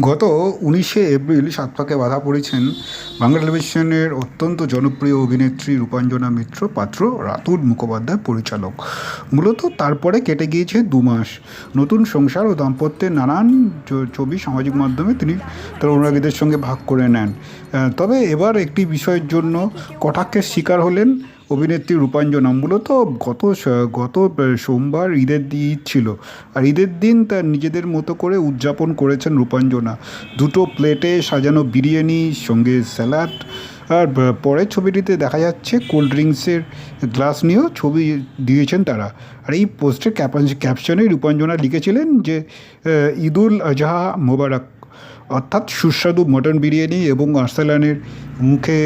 গত উনিশে এপ্রিল সাত পাকে বাধা পড়েছেন বাংলা টেলিভিশনের অত্যন্ত জনপ্রিয় অভিনেত্রী রূপাঞ্জনা মিত্র পাত্র রাতুল মুখোপাধ্যায় পরিচালক। মূলত তারপরে কেটে গিয়েছে দু মাস। নতুন সংসার ও দাম্পত্যের নানান ছবি সামাজিক মাধ্যমে তিনি তার অনুরাগীদের সঙ্গে ভাগ করে নেন। তবে এবার একটি বিষয়ের জন্য কটাক্ষের শিকার হলেন অভিনেত্রী রূপাঞ্জনা মূলত গত গত সোমবার ঈদের ঈদ ছিল। আর ঈদের দিন তার নিজেদের মতো করে উদযাপন করেছেন রূপাঞ্জনা। দুটো প্লেটে সাজানো বিরিয়ানি, সঙ্গে স্যালাড, আর পরের ছবিটিতে দেখা যাচ্ছে কোল্ড ড্রিঙ্কসের গ্লাস নিয়েও ছবি দিয়েছেন তারা। আর এই পোস্টের ক্যাপশনে রূপাঞ্জনা লিখেছিলেন যে ঈদুল আজহা মোবারক। অর্থাৎ সুস্বাদু মটন বিরিয়ানি এবং আর্সালানের মুখে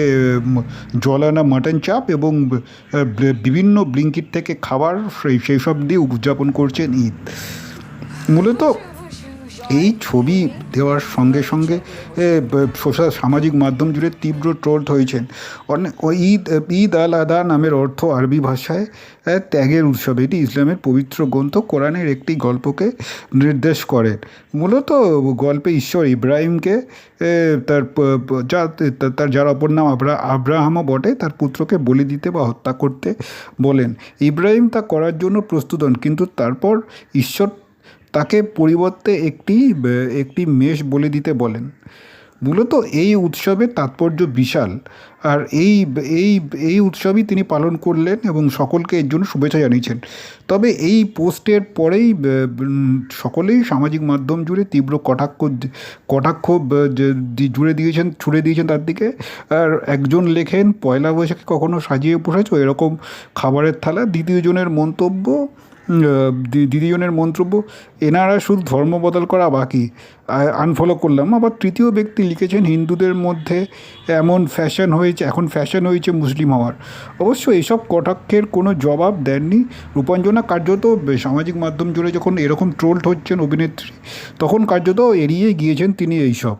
জলানা মাটন চাপ এবং বিভিন্ন ব্লিঙ্কিট থেকে খাবার সেই সেই সব দিয়ে উদযাপন করছেন ঈদ। মূলত এই ছবি দেওয়ার সঙ্গে সঙ্গে সোশ্যাল সামাজিক মাধ্যম জুড়ে তীব্র ট্রোল হয়েছেন। অনেক ঈদ ঈদ আল আদা নামের অর্থ আরবি ভাষায় ত্যাগের উৎসব। এটি ইসলামের পবিত্র গ্রন্থ কোরআনের একটি গল্পকে নির্দেশ করেন মূলত গল্পে ঈশ্বর ইব্রাহিমকে তার যা তার, যার অপর নাম আব্রা, আব্রাহামও বটে, তার পুত্রকে বলি দিতে বা হত্যা করতে বলেন। ইব্রাহিম তা করার জন্য প্রস্তুত হন, কিন্তু তারপর ঈশ্বর তাকে পরিবর্তে একটি একটি মেষ বলে দিতে বলেন। মূলত এই উৎসবের তাৎপর্য বিশাল। আর এই এই এই উৎসবই তিনি পালন করলেন এবং সকলকে এর জন্য শুভেচ্ছা জানিয়েছেন। তবে এই পোস্টের পরেই সকলেই সামাজিক মাধ্যম জুড়ে তীব্র কটাক্ষ কটাক্ষ জুড়ে দিয়েছেন, ছুড়ে দিয়েছেন তার দিকে। আর একজন লেখেন, পয়লা বৈশাখে কখনো সাজিয়ে বসেছো এরকম খাবারের থালা। দ্বিতীয়জনের মন্তব্য দিদিজনের মন্তব্য, এনারা শুধু ধর্ম বদল করা বাকি আনফলো করলাম। আবার তৃতীয় ব্যক্তি লিখেছেন, হিন্দুদের মধ্যে এমন ফ্যাশন হয়েছে, এখন ফ্যাশন হয়েছে মুসলিম হওয়ার। অবশ্য এইসব কটাক্ষের কোনো জবাব দেননি। রূপাঞ্জনা কার্যত সামাজিক মাধ্যম জুড়ে যখন এরকম ট্রোলড হচ্ছেন অভিনেত্রী, তখন কার্যত এড়িয়ে গিয়েছেন তিনি এইসব।